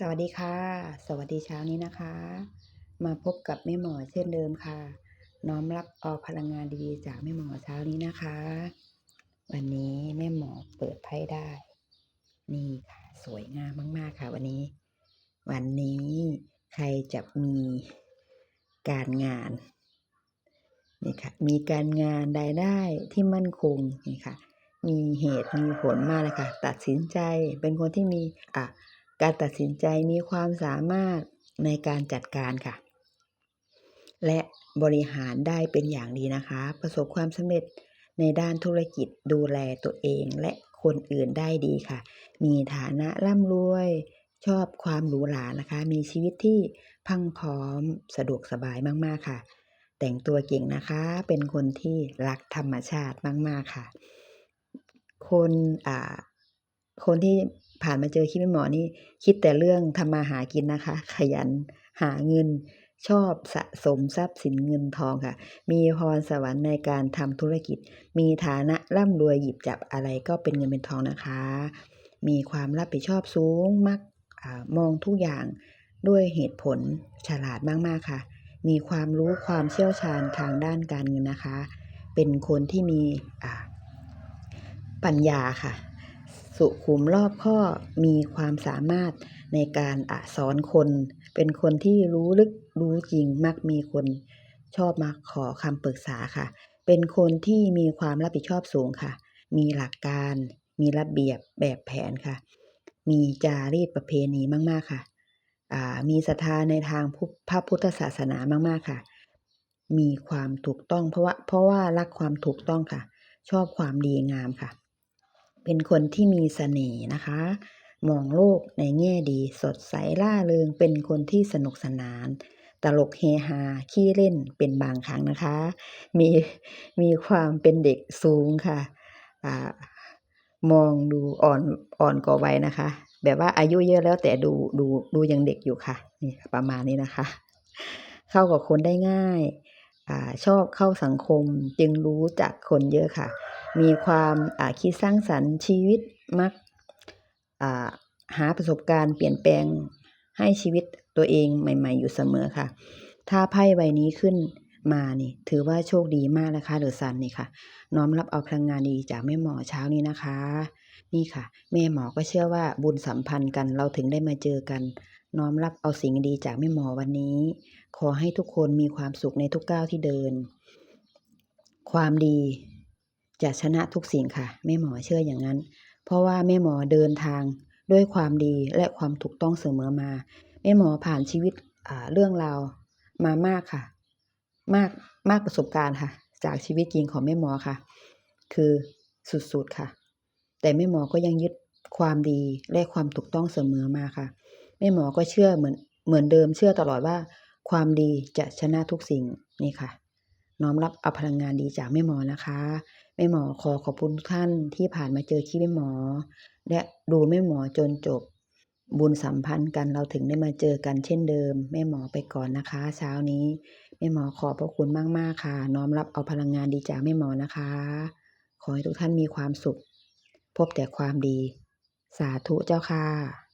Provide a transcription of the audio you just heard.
สวัสดีค่ะ สวัสดีเช้านี้นะคะ มาพบกับแม่หมอเช่นเดิมค่ะ น้อมรับเอาพลังงานดีๆจากแม่หมอเช้านี้นะคะ วันนี้แม่หมอเปิดไพ่ได้ นี่ค่ะ สวยงามมากๆค่ะ วันนี้ วันนี้ใครจะมีการงานนี่ค่ะ มีการงานรายได้ที่มั่นคงนี่ค่ะ มีเหตุมีผลมากเลยค่ะ ตัดสินใจเป็นคนที่มีอะ การตัดสินใจมีความสามารถในการจัดการค่ะ และบริหารได้เป็นอย่างดีนะคะ ประสบความสำเร็จในด้านธุรกิจดูแลตัวเองและคนอื่นได้ดีค่ะ มีฐานะร่ำรวย ชอบความหรูหรานะคะ มีชีวิตที่พังพร้อมสะดวกสบายมากๆค่ะ แต่งตัวเก่งนะคะ เป็นคนที่รักธรรมชาติมาก ๆค่ะ คนอ่า คนที่ผ่านมาเจอคลิปแม่หมอนี่คิดแต่เรื่องทำมาหากินนะคะ ขยันหาเงินชอบสะสมทรัพย์สินเงินทองค่ะ มีพรสวรรค์ในการทำธุรกิจ มีฐานะร่ำรวยหยิบจับอะไรก็เป็นเงินเป็นทองนะคะ มีความรับผิดชอบสูงมักอมองทุกอย่างด้วยเหตุผลฉลาดมากๆค่ะ มีความรู้ความเชี่ยวชาญทางด้านการเงินนะคะ เป็นคนที่มีปัญญาค่ะ สุขุมรอบคอบมีความสามารถในการอะสอนคน เป็นคนที่รู้ลึกรู้จริงมักมีคนชอบมาขอคำปรึกษาค่ะ เป็นคนที่มีความรับผิดชอบสูงค่ะ มีหลักการ มีระเบียบแบบแผนค่ะ มีจารีตประเพณีมาก ๆ ค่ะมีศรัทธาในทางพุพระพุทธศาสนามาก ๆ ค่ะ มีความถูกต้องเพราะว่าเพราะว่ารักความถูกต้องค่ะ ชอบความดีงามค่ะ เป็นคนที่มีเสน่ห์นะคะ มองโลกในแง่ดีสดใสร่าเริง เป็นคนที่สนุกสนาน ตลกเฮฮาขี้เล่นเป็นบางครั้งนะคะ มีมีความเป็นเด็กสูงค่ะอ่ามองดูอ่อนอ่อนกว่าวัยนะคะ แบบว่าอายุเยอะแล้วแต่ดูดูดูยังเด็กอยู่ค่ะนี่ประมาณนี้นะคะ เข้ากับคนได้ง่ายอชอบเข้าสังคมจึงรู้จักคนเยอะค่ะ มีความคิดสร้างสรรค์ชีวิตมักหาประสบการณ์เปลี่ยนแปลงให้ชีวิตตัวเองใหม่ ๆ อยู่เสมอค่ะ ถ้าไพ่ใบนี้ขึ้นมานี่ ถือว่าโชคดีมากนะคะ The Sun นี่ค่ะ น้อมรับเอาพลังงานดีจากแม่หมอเช้านี้นะคะ นี่ค่ะ แม่หมอก็เชื่อว่าบุญสัมพันธ์กันเราถึงได้มาเจอกัน น้อมรับเอาสิ่งดีจากแม่หมอวันนี้ ขอให้ทุกคนมีความสุขในทุกก้าวที่เดิน ความดี จะชนะทุกสิ่งค่ะ แม่หมอเชื่ออย่างนั้น เพราะว่าแม่หมอเดินทางด้วยความดีและความถูกต้องเสมอมา แม่หมอผ่านชีวิตเรื่องราวมามากค่ะ มากมากประสบการณ์ค่ะ จากชีวิตจริงของแม่หมอค่ะ คือสุดๆค่ะ แต่แม่หมอก็ยังยึดความดีและความถูกต้องเสมอมาค่ะ แม่หมอก็เชื่อเหมือนเหมือนเดิมเชื่อตลอดว่า ความดีจะชนะทุกสิ่งนี่ค่ะ น้อมรับเอาพลังงานดีจากแม่หมอนะคะแม่หมอขอขอบคุณทุกท่านที่ผ่านมาเจอคลิปแม่หมอ และดูแม่หมอจนจบ บุญสัมพันธ์กันเราถึงได้มาเจอกันเช่นเดิม แม่หมอไปก่อนนะคะ เช้านี้แม่หมอขอบพระคุณมากๆค่ะ น้อมรับเอาพลังงานดีจากแม่หมอนะคะ ขอให้ทุกท่านมีความสุข พบแต่ความดี สาธุเจ้าค่ะ